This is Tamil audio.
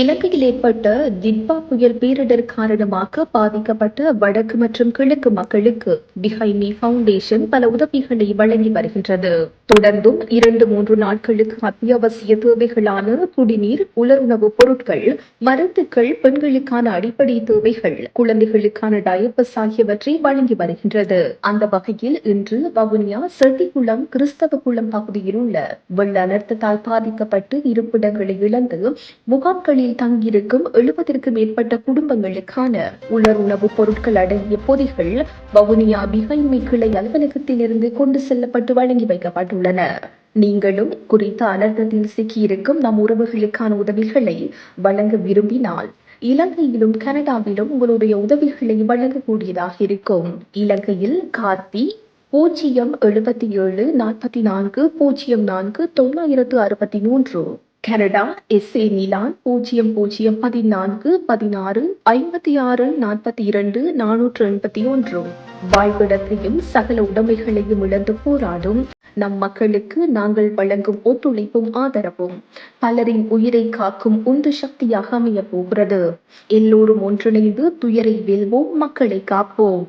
இலங்கையில் ஏற்பட்ட திட்பா புயல் பேரிடர் காரணமாக பாதிக்கப்பட்ட வடக்கு மற்றும் கிழக்கு மக்களுக்கு பிஹைமி பவுண்டேஷன் பல உதவிகளை வழங்கி வருகின்றது. தொடர்ந்தும் இரண்டு மூன்று நாட்களுக்கு அத்தியாவசிய தேவைகளான குடிநீர் உலருணவுப் பொருட்கள் மருந்துகள் பெண்களுக்கான அடிப்படை தேவைகள் குழந்தைகளுக்கான டயபஸ் ஆகியவற்றை வழங்கி வருகின்றது. அந்த வகையில் இன்று வவுனியா செட்டிக்குளம் கிறிஸ்தவ குளம் பகுதியில் உள்ள வெள்ள அனர்த்தத்தால் பாதிக்கப்பட்டு இருப்பிடங்களை இழந்து முகாம்களில் தங்கியிருக்கும் எழுபதற்கு மேற்பட்ட குடும்பங்களுக்கான உலர் உணவுப் பொருட்கள் அடங்கிய பொதிகள் வவுனியா பிகைமை கிளை அலுவலகத்திலிருந்து கொண்டு செல்லப்பட்டு வழங்கி வைக்கப்பட்டுள்ளன. நீங்களும் குறித்த அனர்த்தத்தில் சிக்கியிருக்கும் நம் உறவுகளுக்கான உதவிகளை வழங்க விரும்பினால் இலங்கையிலும் கனடாவிலும் உங்களுடைய உதவிகளை வழங்கக்கூடியதாக இருக்கும். இலங்கையில் கார்த்தி பூஜ்ஜியம் எழுபத்தி ஏழு நாற்பத்தி நான்கு பூஜ்ஜியம் நான்கு தொள்ளாயிரத்து அறுபத்தி மூன்று. கனடா எஸ்ஏ நிலான் பூஜ்ஜியம் பூஜ்ஜியம் பதினான்கு பதினாறு ஐம்பத்தி ஆறு நாற்பத்தி இரண்டு நானூற்று எண்பத்தி ஒன்று. வாழ்விடத்தையும் சகல உடைமைகளையும் இழந்து போராடும் நம் மக்களுக்கு நாங்கள் வழங்கும் ஒத்துழைப்பும் ஆதரவும் பலரின் உயிரை காக்கும் உந்து சக்தியாக அமைய போகிறது. எல்லோரும் ஒன்றிணைந்து துயரை வெல்வோம் மக்களை காப்போம்.